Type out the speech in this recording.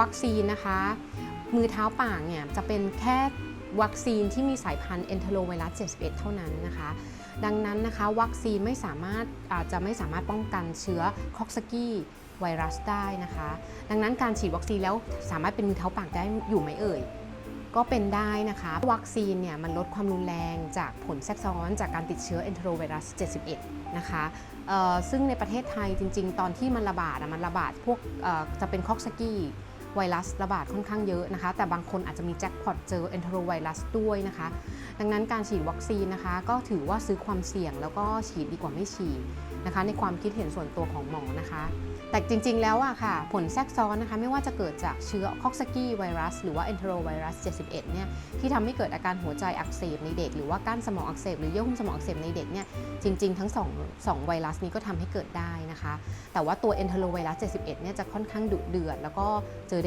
วัคซีนนะคะ มือเท้าปากเนี่ยจะเป็นแค่วัคซีนที่มีสายพันธุ์เอนเทโรไวรัส 71 เท่านั้นนะคะ ดังนั้นนะคะ วัคซีนไม่สามารถอาจจะไม่สามารถป้องกันเชื้อคอกซากี้ไวรัสได้นะคะ ดังนั้นการฉีดวัคซีนแล้วสามารถเป็นมือเท้าปากได้อยู่ไหมเอ่ย ก็เป็นได้นะคะ วัคซีนเนี่ยมันลดความรุนแรงจากผลแทรกซ้อนจากการติดเชื้อเอนโทรไวรัส 71 นะคะเอ่อซึ่งในประเทศไทยจริง ๆ ตอนที่มันระบาดมันระบาดพวกจะเป็นคอกซากี้ ไวรัสระบาดค่อนข้างเยอะนะคะ แต่บางคนอาจจะมีแจ็คพอตเจอเอนโทรไวรัสด้วยนะคะ ดังนั้นการฉีดวัคซีนนะคะ ก็ถือว่าซื้อความเสี่ยงแล้วก็ฉีดดีกว่าไม่ฉีดนะคะ ในความคิดเห็นส่วนตัวของหมอนะคะ แต่จริงๆแล้วอะค่ะ ผลแทรกซ้อนนะคะ ไม่ว่าจะเกิดจากเชื้อคอกซากี้ไวรัสหรือว่าเอนโทรไวรัส 71 เนี่ยที่ทำให้เกิดอาการหัวใจอักเสบในเด็ก หรือว่าก้านสมองอักเสบหรือเยื่อหุ้มสมองอักเสบในเด็กเนี่ยจริงๆ ทั้งสองสองไวรัสนี้ก็ทำให้เกิดได้นะคะ แต่ว่าตัวเอนโทรไวรัส 71 เนี่ยจะค่อนข้างดุเดือดแล้วก็เจอได้